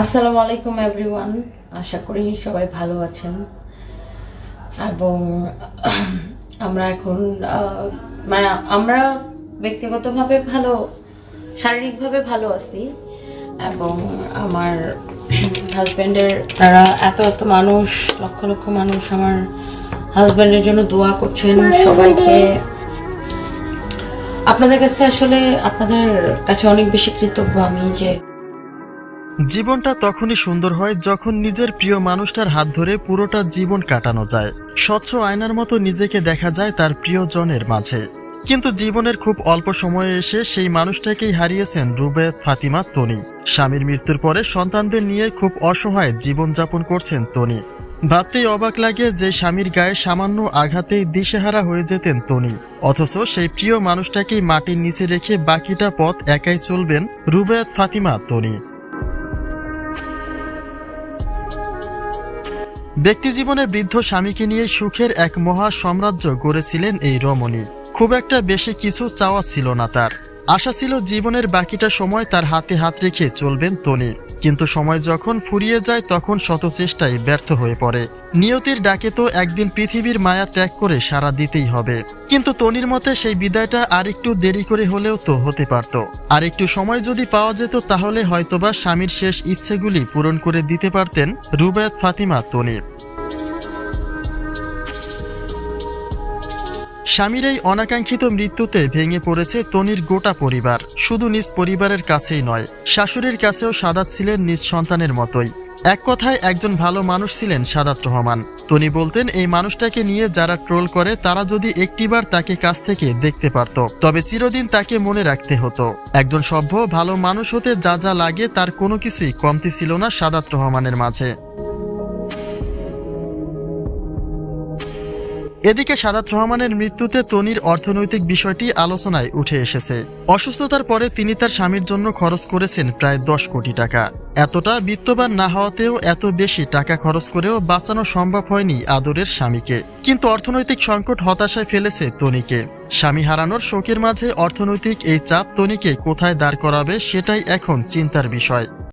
আসসালামু আলাইকুম এভরিওয়ান আশা করি সবাই ভালো আছেন। এবং আমরা এখন মানে আমরা ব্যক্তিগতভাবে ভালো, শারীরিকভাবে ভালো আছি। এবং আমার হাজব্যান্ডের তারা এত এত মানুষ, লক্ষ লক্ষ মানুষ আমার হাজব্যান্ডের জন্য দোয়া করছেন সবাইকে। আপনাদের কাছে আসলে, আপনাদের কাছে অনেক বেশি কৃতজ্ঞ আমি যে জীবনটা তখনই সুন্দর হয় যখন নিজের প্রিয় মানুষটার হাত ধরে পুরোটা জীবন কাটানো যায়। স্বচ্ছ আয়নার মতো নিজেকে দেখা যায় তার প্রিয়জনের মাঝে। কিন্তু জীবনের খুব অল্প সময়ে এসে সেই মানুষটাকেই হারিয়েছেন রুবেত ফাতিমা, তনি। স্বামীর মৃত্যুর পরে সন্তানদের নিয়ে খুব অসহায় জীবনযাপন করছেন তনি। ভাবতেই অবাক লাগে যে স্বামীর গায়ে সামান্য আঘাতেই দিশেহারা হয়ে যেতেন তনি। অথচ সেই প্রিয় মানুষটাকেই মাটির নিচে রেখে বাকিটা পথ একাই চলবেন রুবেয়াত, ফাতিমা, তনি। ব্যক্তিজীবনে বৃদ্ধ স্বামীকে নিয়ে সুখের এক মহা সাম্রাজ্য গড়েছিলেন এই রমণী। খুব একটা বেশি কিছু চাওয়া ছিল না তার। আশা ছিল জীবনের বাকিটা সময় তার হাতে হাত রেখে চলবেন তনি কিন্তু সময় যখন ফুরিয়ে যায়, তখন শত চেষ্টায় ব্যর্থ হয়ে পড়ে। নিয়তির ডাকে তো একদিন পৃথিবীর মায়া ত্যাগ করে সারা দিতেই হবে। কিন্তু তনির মতে সেই বিদায়টা আরেকটু দেরি করে হলেও তো হতে পারত। আর একটু সময় যদি পাওয়া যেত, তাহলে হয়তোবা স্বামীর শেষ ইচ্ছেগুলি পূরণ করে দিতে পারতেন রুবায়াত ফাতিমা তনি। স্বামীর এই অনাকাঙ্ক্ষিত মৃত্যুতে ভেঙে পড়েছে তনির গোটা পরিবার। শুধু নিজ পরিবারের কাছেই নয়, শাশুড়ির কাছেও সাদাত ছিলেন নিজ সন্তানের মতোই। এক কথায় একজন ভালো মানুষ ছিলেন সাদাত রহমান। তনি বলতেন, এই মানুষটাকে নিয়ে যারা ট্রোল করে, তারা যদি একটিবার তাকে কাছ থেকে দেখতে পারত, তবে চিরদিন তাকে মনে রাখতে হতো। একজন সভ্য, ভালো মানুষ হতে যা যা লাগে, তার কোনো কিছুই কমতি ছিল না সাদাত রহমানের মাঝে। এদিকে সাদাত রহমানের মৃত্যুতে তনির অর্থনৈতিক বিষয়টি আলোচনায় উঠে এসেছে। অসুস্থতার পরে তিনি তার স্বামীর জন্য খরচ করেছেন প্রায় দশ কোটি টাকা। এতটা বিত্তবান না হওয়াতেও এত বেশি টাকা খরচ করেও বাঁচানো সম্ভব হয়নি আদরের স্বামীকে। কিন্তু অর্থনৈতিক সংকট হতাশায় ফেলেছে তনিকে। স্বামী হারানোর শোকের মাঝে অর্থনৈতিক এই চাপ তনিকে কোথায় দাঁড় করাবে সেটাই এখন চিন্তার বিষয়।